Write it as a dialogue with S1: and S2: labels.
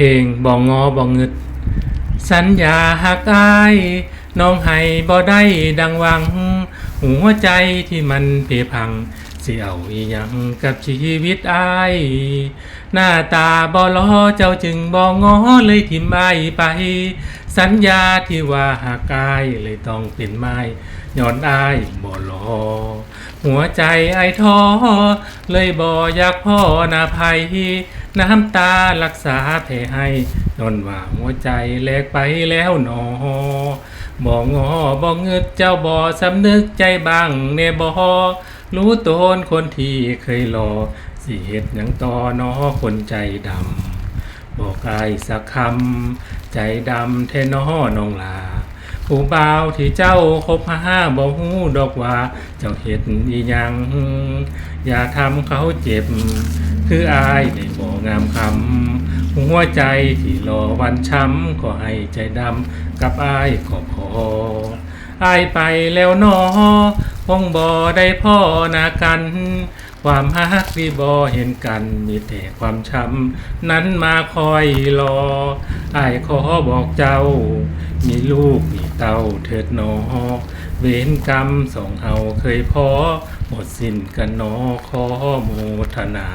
S1: เพลงบ่งอบ่งึด สัญญาหักอายน้องให้บ่ได้ดังหวัง หัวใจที่มันเพพังสิเอาอีหยังกับชีวิตอายหน้าตาบ่ล้อเจ้าจึงบ่งอเลยทิมอายไป สัญญาที่ว่าหักอายเลยต้องเป็นไม้ย้อนอายบ่รอหัวใจไอท้อเลยบ่อยากพ่อนาภัย น้ำตารักษาแผลให้ย้อนว่าหัวใจแลกไปแล้วหนอบ่งอบ่เงึดเจ้าบ่สำนึกใจบ้างเนบ่รู้ตนคนที่เคยรอสิเหตุหยังต่อนอคนใจดำบอกอายสักคำใจดำแท้น้อนองลาผู้บ่าวที่เจ้าคบหาบ่ฮู้ดอกว่า เจ้าเฮ็ดอีหยัง อย่าทำเขาเจ็บ คืออายได้บ่งามคำหัวใจที่รอวันช้ำก็ให้ใจดำกับอายก็พออายไปแล้วนอคงบ่ได้พ่อนากัน ความฮักที่บ่เห็นกันมีแต่ความช้ำนั้นมาคอยรออายขอบอกเจ้า มีลูกมีเต้าเถิดนอเวรกรรมสองเฮาเคยพอหมดสิ้นกันนอขอโมทนา